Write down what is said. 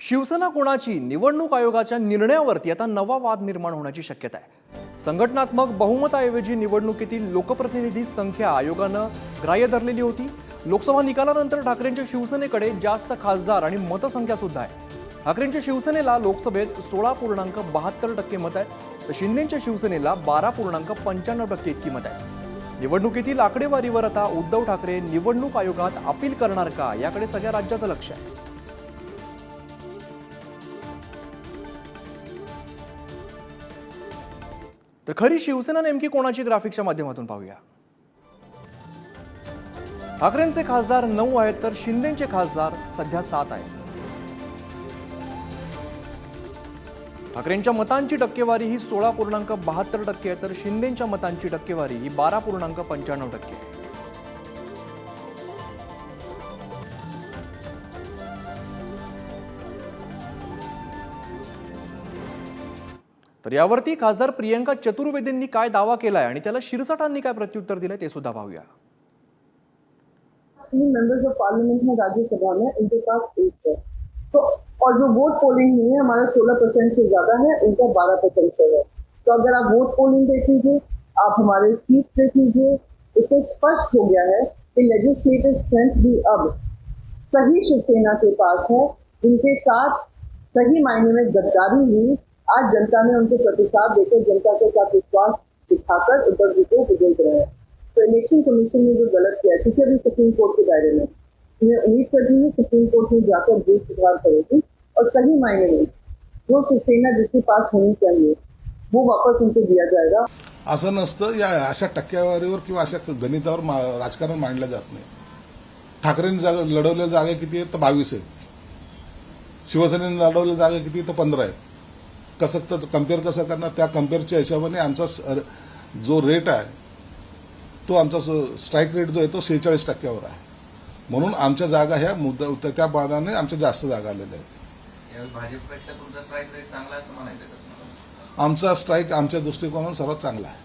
शिवसेना कोणाची निवडणूक आयोगाच्या निर्णयावरती आता नवा वाद निर्माण होण्याची शक्यता आहे. संघटनात्मक बहुमताऐवजी निवडणुकीतील लोकप्रतिनिधी संख्या आयोगानं ग्राह्य धरलेली होती. लोकसभा निकालानंतर ठाकरेंच्या शिवसेनेकडे जास्त खासदार आणि मतसंख्या सुद्धा आहे. ठाकरेंच्या शिवसेनेला लोकसभेत सोळा पूर्णांक बहात्तर टक्के मत आहे. तर शिंदेच्या शिवसेनेला बारा पूर्णांक पंच्याण्णव टक्के इतकी मत आहे. निवडणुकीतील आकडेवारीवर आता उद्धव ठाकरे निवडणूक आयोगात अपील करणार का याकडे सगळ्या राज्याचं लक्ष आहे. तर खरी शिवसेना नेमकी कोणाची ग्राफिकच्या माध्यमातून पाहूया? ठाकरेंचे खासदार नऊ आहेत तर शिंदेचे खासदार सध्या सात आहेत. ठाकरेंच्या मतांची टक्केवारी ही सोळा पूर्णांक बहात्तर टक्के आहे तर शिंदेच्या मतांची टक्केवारी ही बारा पूर्णांक पंच्याण्णव टक्के आहे. तर यावरती खासदार प्रियंका चतुर्वेदींनी काय दावा केलाय आणि त्याला शिरसाटांनी काय प्रत्युत्तर दिलंय ते सुद्धा पाहूया. मेंबर्स ऑफ़ पार्लियामेंट हैं राज्यसभा में उनके पास एक है. तो और जो वोट पोलिंग हुई है, हमारा 16 परसेंट से ज़्यादा है, उनका 12 परसेंट से है. तो अगर आप वोट पोलिंग देख लीजिए, आप हमारे सीट देख लीजिए, इससे स्पष्ट हो गया है कि लेजिस्लेटिव स्ट्रेंथ भी अब सही शिवसेना के पास है, जिनके साथ सही मायने में गद्दारी हुई आज जनता ने उनको प्रतिसाद देकर जनता के साथ विश्वास दिखाकर उद्धव जी को बुजुर्ग रहे हैं। तो इलेक्शन कमीशन ने जो गलत किया है क्योंकि अभी सुप्रीम कोर्ट के दायरे में मैं उम्मीद करती हूँ सुप्रीम कोर्ट में जाकर भूल सुधार करेगी और सही मायने में जो शिवसेना जिसके पास होनी चाहिए वो वापस उनको दिया जाएगा। असं नसतं या अशा टक्केवारीवर किंवा अशा गणितावर मा- राजकारण मांडलं जात नाही. ठाकरेंनी जागा लढवलेल्या जागा किती आहेत तर बावीस आहेत शिवसेनेने लढवलेल्या जागा किती आहेत तर पंधरा आहेत कसं तर कंपेअर कसं करणार? त्या कम्पेअरच्या हिशोबाने आमचा जो रेट आहे तो आमचा स्ट्राईक रेट जो आहे तो शेहेचाळीस टक्क्यावर आहे. म्हणून आमच्या जागा ह्या मुद्दा त्या बाणाने आमच्या जास्त जागा आलेल्या आहेत. भाजपपेक्षा तुमचा स्ट्राईक रेट चांगला असं म्हणायचं आमचा स्ट्राईक आमच्या दृष्टिकोनातून सर्वात चांगला आहे.